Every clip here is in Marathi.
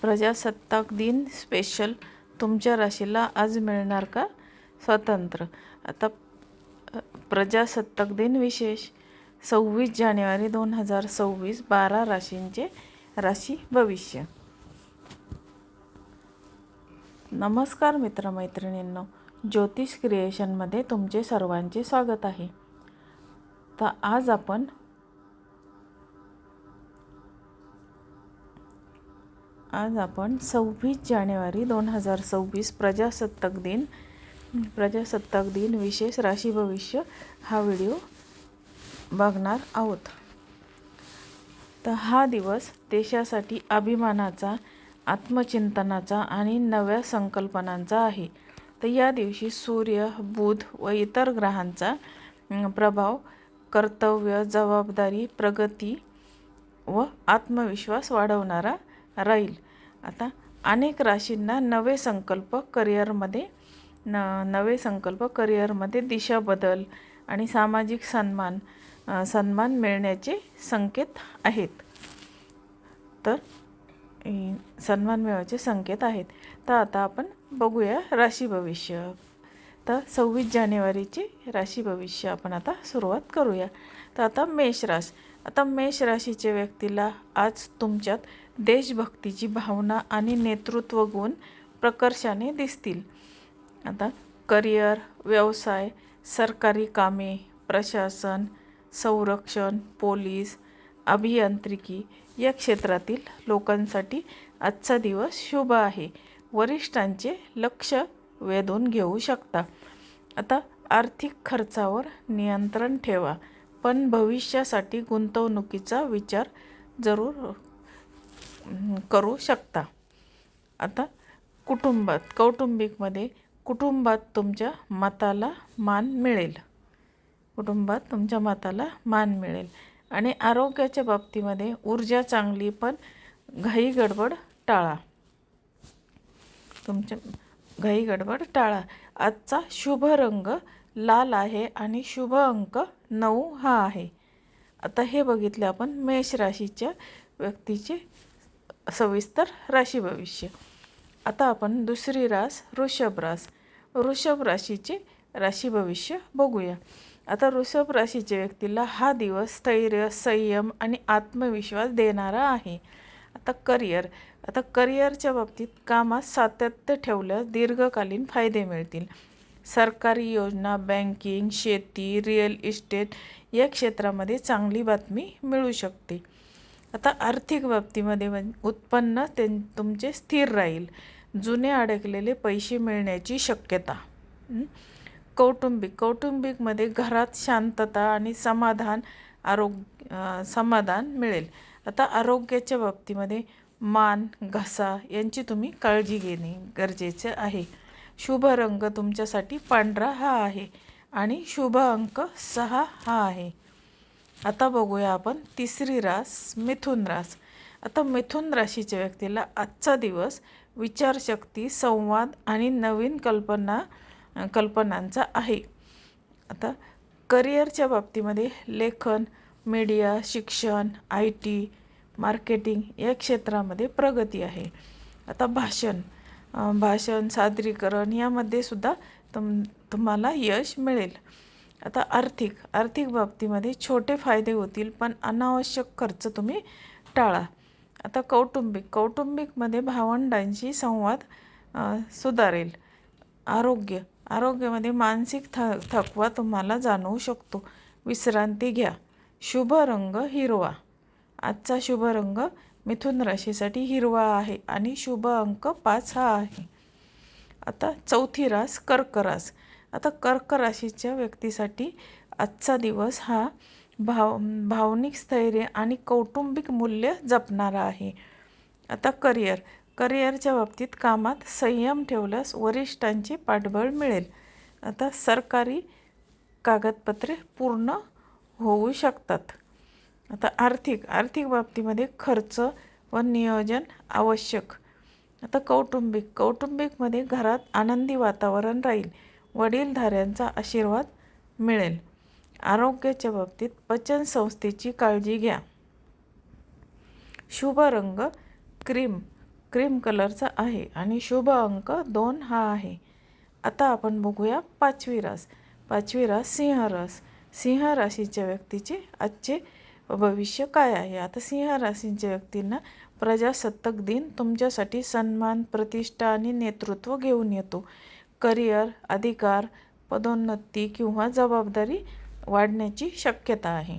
प्रजासत्ताक दिन स्पेशल तुमच्या राशीला आज मिळणार का? स्वातंत्र्य आता प्रजासत्ताक दिन विशेष. सव्वीस जानेवारी दोन हजार सव्वीस बारा राशींचे राशी भविष्य. नमस्कार मित्रमैत्रिणींनो. ज्योतिष क्रिएशनमध्ये तुमचे सर्वांचे स्वागत आहे. तर आज आपण आज आपण सव्वीस जानेवारी दोन हजार सव्वीस प्रजासत्ताक दिन प्रजासत्ताक दिन विशेष राशी भविष्य हा व्हिडिओ बघणार आहोत. तर हा दिवस देशासाठी अभिमानाचा आत्मचिंतनाचा आणि नव्या संकल्पनांचा आहे. तर या दिवशी सूर्य बुध व इतर ग्रहांचा प्रभाव कर्तव्य जबाबदारी प्रगती व आत्मविश्वास वाढवणारा राहील. आता अनेक राशींना नवे संकल्प करिअरमध्ये न नवे संकल्प करिअरमध्ये दिशा बदल आणि सामाजिक सन्मान सन्मान मिळण्याचे संकेत आहेत. तर सन्मान मिळवायचे संकेत आहेत. तर आता आपण बघूया राशी भविष्य. तर सव्वीस जानेवारीची राशी भविष्य आपण आता सुरुवात करूया. तर आता मेष राश. आता मेष राशीच्या व्यक्तीला आज तुमच्यात देशभक्तीची भावना आणि नेतृत्व गुण प्रकर्षाने दिसतील. आता करिअर व्यवसाय सरकारी कामे प्रशासन संरक्षण पोलीस अभियांत्रिकी या क्षेत्रातील लोकांसाठी आजचा दिवस शुभ आहे. वरिष्ठांचे लक्ष वेधून घेऊ शकता. आता आर्थिक खर्चावर नियंत्रण ठेवा पण भविष्यासाठी गुंतवणुकीचा विचार जरूर करू शकता. आता कुटुंबात कौटुंबिकमध्ये कुटुंबात तुमच्या मताला मान मिळेल. कुटुंबात तुमच्या मताला मान मिळेल. आणि आरोग्याच्या बाबतीमध्ये ऊर्जा चांगली पण घाई गडबड टाळा. तुमच्या घाई गडबड टाळा. आजचा शुभ रंग लाल आहे आणि शुभ अंक नऊ हा आहे. आता हे बघितले आपण मेष राशीच्या व्यक्तीचे सविस्तर राशी भविष्य. आता आपण दुसरी रास वृषभ रास. वृषभ राशीचे राशी भविष्य बघूया. आता वृषभ राशीच्या व्यक्तीला हा दिवस स्थैर्य संयम आणि आत्मविश्वास देणारा आहे. आता करिअर. आता करिअरच्या बाबतीत कामात सातत्य ठेवल्यास दीर्घकालीन फायदे मिळतील. सरकारी योजना बँकिंग शेती रिअल इस्टेट या क्षेत्रामध्ये चांगली बातमी मिळू शकते. आता आर्थिक बाबतीमध्ये म्हण- उत्पन्न ते तुमचे स्थिर राहील. जुने अडकलेले पैसे मिळण्याची शक्यता. कौटुंबिक कौटुंबिकमध्ये घरात शांतता आणि समाधान आरोग्य समाधान मिळेल. आता आरोग्याच्या बाबतीमध्ये मान घसा यांची तुम्ही काळजी घेणे गरजेचे आहे. शुभ रंग तुमच्यासाठी पांढरा हा आहे आणि शुभ अंक सहा हा आहे. आता बघूया आपण तिसरी रास मिथुन रास. आता मिथुन राशीच्या व्यक्तीला आजचा दिवस विचारशक्ती संवाद आणि नवीन कल्पना कल्पनांचा आहे. आता करिअरच्या बाबतीमध्ये लेखन मीडिया शिक्षण आय टी मार्केटिंग या क्षेत्रामध्ये प्रगती आहे. आता भाषण भाषण सादरीकरण यामध्ये सुद्धा तुम तुम्हाला यश मिळेल. आता आर्थिक आर्थिक बाबतीमध्ये छोटे फायदे होतील पण अनावश्यक खर्च तुम्ही टाळा. आता कौटुंबिक कौटुंबिकमध्ये भावंडांशी संवाद सुधारेल. आरोग्य आरोग्यामध्ये मानसिक थ थकवा तुम्हाला जाणवू शकतो. विश्रांती घ्या. शुभ रंग हिरवा. आजचा शुभ रंग मिथुन राशीसाठी हिरवा आहे आणि शुभ अंक पाच हा आहे. आता चौथी रास कर्क रास. आता कर्क राशीच्या व्यक्तीसाठी आजचा दिवस हा भाव भावनिक स्थैर्य आणि कौटुंबिक मूल्य जपणारा आहे. आता करिअर. करिअरच्या बाबतीत कामात संयम ठेवल्यास वरिष्ठांचे पाठबळ मिळेल. आता सरकारी कागदपत्रे पूर्ण होऊ शकतात. आता आर्थिक आर्थिक बाबतीमध्ये खर्च व नियोजन आवश्यक. आता कौटुंबिक. कौटुंबिकमध्ये घरात आनंदी वातावरण राहील. वडीलधाऱ्यांचा आशीर्वाद मिळेल. आरोग्याच्या बाबतीत पचन संस्थेची काळजी घ्या. शुभ रंग क्रीम. क्रीम कलरचा आहे आणि शुभ अंक दोन हा आहे. आता आपण बघूया पाचवी रास. पाचवी रास सिंह रास. सिंह राशीच्या व्यक्तीचे आजचे भविष्य काय आहे? आता सिंह राशींच्या व्यक्तींना प्रजासत्ताक दिन तुमच्यासाठी सन्मान प्रतिष्ठा आणि नेतृत्व घेऊन येतो. करिअर अधिकार पदोन्नती किंवा जबाबदारी वाढण्याची शक्यता आहे.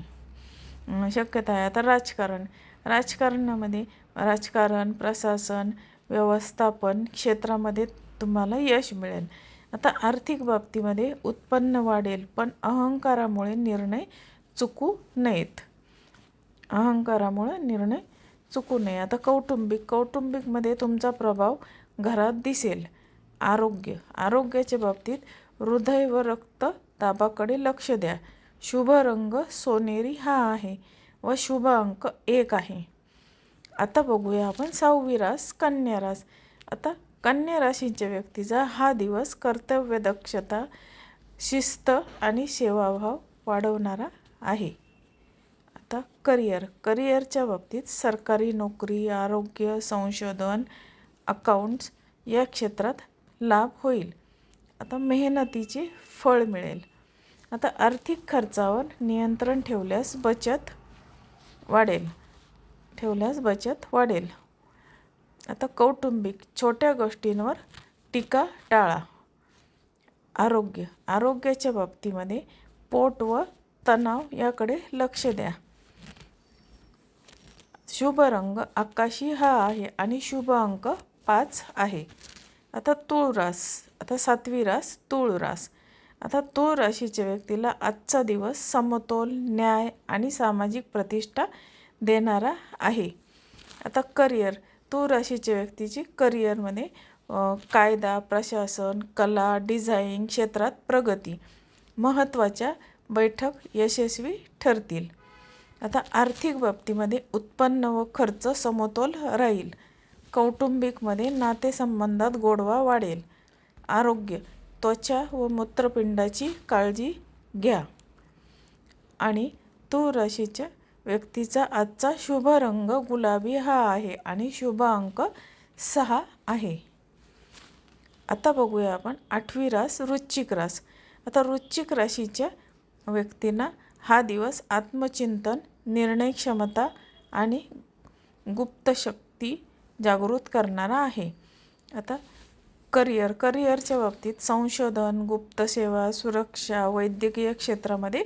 शक्यता आहे. आता राजकारण. राजकारणामध्ये राजकारण प्रशासन व्यवस्थापन क्षेत्रामध्ये तुम्हाला यश मिळेल. आता आर्थिक बाबतीमध्ये उत्पन्न वाढेल पण अहंकारामुळे निर्णय चुकू नयेत. अहंकारामुळे निर्णय चुकू नये. आता कौटुंबिक. कौटुंबिकमध्ये तुमचा प्रभाव घरात दिसेल. आरोग्य आरोग्याच्या बाबतीत हृदय व रक्त दाबाकडे लक्ष द्या. शुभ रंग सोनेरी हा आहे व शुभ अंक एक आहे. आता बघूया आपण सहावी रास कन्या रास. आता कन्या राशीच्या व्यक्तीचा हा दिवस कर्तव्य दक्षता शिस्त आणि सेवाभाव वाढवणारा आहे. आता करिअर करिअरच्या बाबतीत सरकारी नोकरी आरोग्य संशोधन अकाउंट्स या क्षेत्रात लाभ होईल. आता मेहनतीचे फळ मिळेल. आता आर्थिक खर्चावर नियंत्रण ठेवल्यास बचत वाढेल. ठेवल्यास बचत वाढेल. आता कौटुंबिक छोट्या गोष्टींवर टीका टाळा. आरोग्य. आरोग्याच्या बाबतीमध्ये पोट व तणाव याकडे लक्ष द्या. शुभ रंग आकाशी हा आहे आणि शुभ अंक पाच आहे. आता तूळ रास आता सातवी रास तूळ रास. आता तूळ राशीच्या व्यक्तीला आजचा दिवस समतोल न्याय आणि सामाजिक प्रतिष्ठा देणारा आहे. आता करिअर तूळ राशीच्या व्यक्तीची करिअरमध्ये कायदा प्रशासन कला डिझाईन क्षेत्रात प्रगती महत्त्वाच्या बैठक यशस्वी ठरतील. आता आर्थिक बाबतीमध्ये उत्पन्न व खर्च समतोल राहील. कौटुंबिकमध्ये नातेसंबंधात गोडवा वाढेल. आरोग्य त्वचा व मूत्रपिंडाची काळजी घ्या. आणि तू राशीच्या व्यक्तीचा आजचा शुभ रंग गुलाबी हा आहे आणि शुभ अंक सहा आहे. आता बघूया आपण आठवी रास वृश्चिक रास. आता वृश्चिक राशीच्या व्यक्तींना हा दिवस आत्मचिंतन निर्णय क्षमता आणि गुप्त शक्ती जागृत करणारा आहे. आता करिअर करिअरच्या बाबतीत संशोधन गुप्त सेवा सुरक्षा वैद्यकीय क्षेत्रामध्ये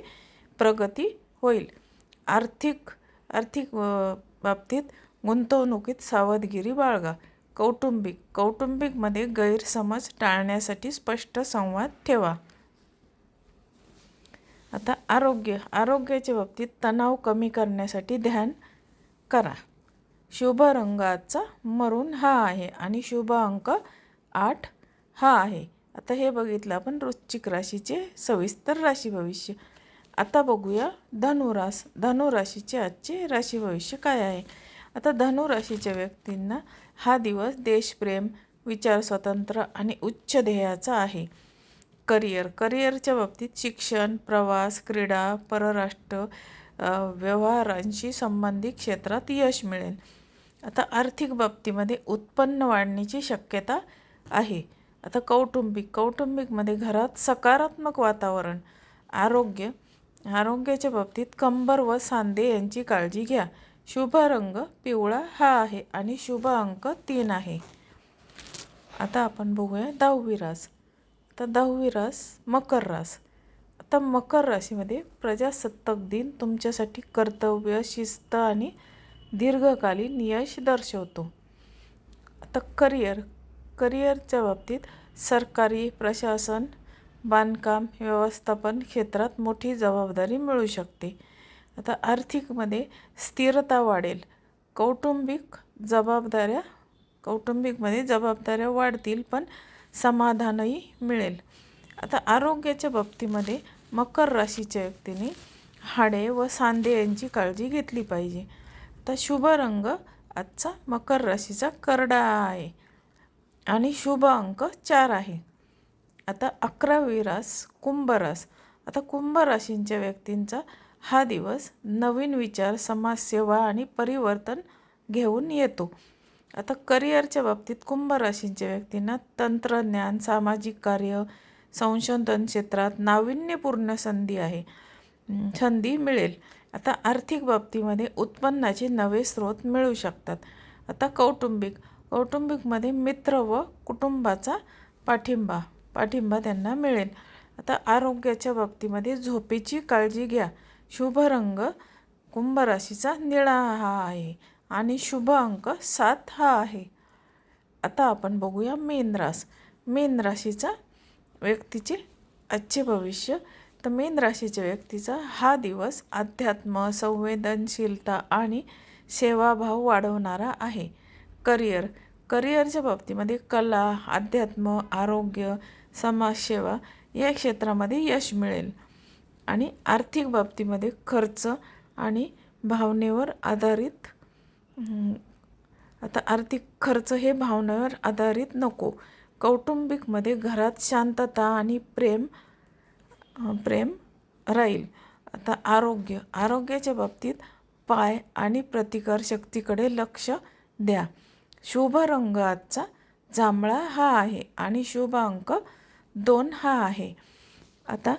प्रगती होईल. आर्थिक आर्थिक बाबतीत गुंतवणुकीत सावधगिरी बाळगा. कौटुंबिक कौटुंबिकमध्ये गैरसमज टाळण्यासाठी स्पष्ट संवाद ठेवा. आता आरोग्य आरोग्याच्या बाबतीत तणाव कमी करण्यासाठी ध्यान करा. शुभ रंगाचा मरून हा आहे आणि शुभ अंक आठ हा आहे. आता हे बघितलं आपण वृश्चिक राशीचे सविस्तर राशी भविष्य. आता बघूया धनुरास धनुराशीचे आजचे राशी भविष्य काय आहे? आता धनुराशीच्या व्यक्तींना हा दिवस देशप्रेम विचार स्वतंत्र आणि उच्च ध्येयाचा आहे. करिअर करिअरच्या बाबतीत शिक्षण प्रवास क्रीडा परराष्ट्र व्यवहारांशी संबंधित क्षेत्रात यश मिळेल. आता आर्थिक बाबतीमध्ये उत्पन्न वाढण्याची शक्यता आहे. आता कौटुंबिक कौटुंबिकमध्ये घरात सकारात्मक वातावरण आरोग्य आरोग्याच्या बाबतीत कंबर व सांधे यांची काळजी घ्या. शुभ रंग पिवळा हा आहे आणि शुभ अंक तीन आहे. आता आपण बघूया दहावी रास. आता दहावी रास मकर रास. आता मकर राशीमध्ये प्रजासत्ताक दिन तुमच्यासाठी कर्तव्य शिस्त आणि दीर्घकालीन यश दर्शवतो. आता करिअर. करिअरच्या बाबतीत सरकारी प्रशासन बांधकाम व्यवस्थापन क्षेत्रात मोठी जबाबदारी मिळू शकते. आता आर्थिकमध्ये स्थिरता वाढेल. कौटुंबिक जबाबदाऱ्या कौटुंबिकमध्ये जबाबदाऱ्या वाढतील पण समाधानही मिळेल. आता आरोग्याच्या बाबतीमध्ये मकर राशीच्या व्यक्तीने हाडे व सांधे यांची काळजी घेतली पाहिजे. आता शुभ रंग आजचा मकर राशीचा करडा आहे. आणि शुभ अंक चार आहे. आता अकरावी रास कुंभ रास. आता कुंभ राशींच्या व्यक्तींचा हा दिवस नवीन विचार समाजसेवा आणि परिवर्तन घेऊन येतो. आता करिअरच्या बाबतीत कुंभ राशींच्या व्यक्तींना तंत्रज्ञान सामाजिक कार्य संशोधन क्षेत्रात नाविन्यपूर्ण संधी आहे. संधी मिळेल. आता आर्थिक बाबतीमध्ये उत्पन्नाचे नवे स्रोत मिळू शकतात. आता कौटुंबिक. कौटुंबिकमध्ये मित्र व कुटुंबाचा पाठिंबा. पाठिंबा त्यांना मिळेल. आता आरोग्याच्या बाबतीमध्ये झोपेची काळजी घ्या. शुभ रंग कुंभ राशीचा निळा हा आहे आणि शुभ अंक सात हा आहे. आता आपण बघूया मेन रास. मेन राशीचा व्यक्तीचे आजचे भविष्य. तर मेन राशीच्या व्यक्तीचा हा दिवस अध्यात्म संवेदनशीलता आणि सेवाभाव वाढवणारा आहे. करिअर. करिअरच्या बाबतीमध्ये कला अध्यात्म आरोग्य समाजसेवा या क्षेत्रामध्ये यश मिळेल. आणि आर्थिक बाबतीमध्ये खर्च आणि भावनेवर आधारित आता आर्थिक खर्च हे भावनेवर आधारित नको. कौटुंबिकमध्ये घरात शांतता आणि प्रेम प्रेम राहील. आता आरोग्य. आरोग्याच्या बाबतीत पाय आणि प्रतिकारशक्तीकडे लक्ष द्या. शुभ रंग आजचा जांभळा हा आहे आणि शुभ अंक दोन हा आहे. आता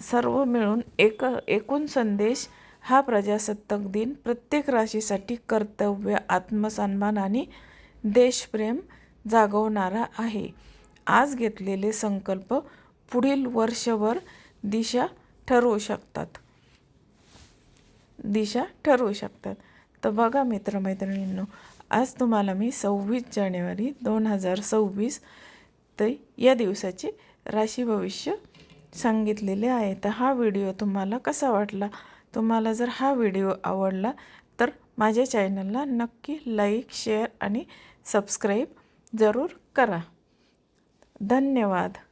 सर्व मिळून एक एकूण संदेश. हा प्रजासत्ताक दिन प्रत्येक राशीसाठी कर्तव्य आत्मसन्मान आणि देशप्रेम जागवणारा आहे. आज घेतलेले संकल्प पुढील वर्षभर दिशा ठरवू शकतात. दिशा ठरवू शकतात. तर बघा मित्रमैत्रिणींनो आज तुम्हाला मी सव्वीस जानेवारी दोन हजार सव्वीस ते या दिवसाचे राशी भविष्य सांगितलेले आहे. तर हा व्हिडिओ तुम्हाला कसा वाटला? तुम्हाला जर हा व्हिडिओ आवडला तर माझ्या चॅनलला नक्की लाईक शेअर आणि सबस्क्राईब जरूर करा. धन्यवाद.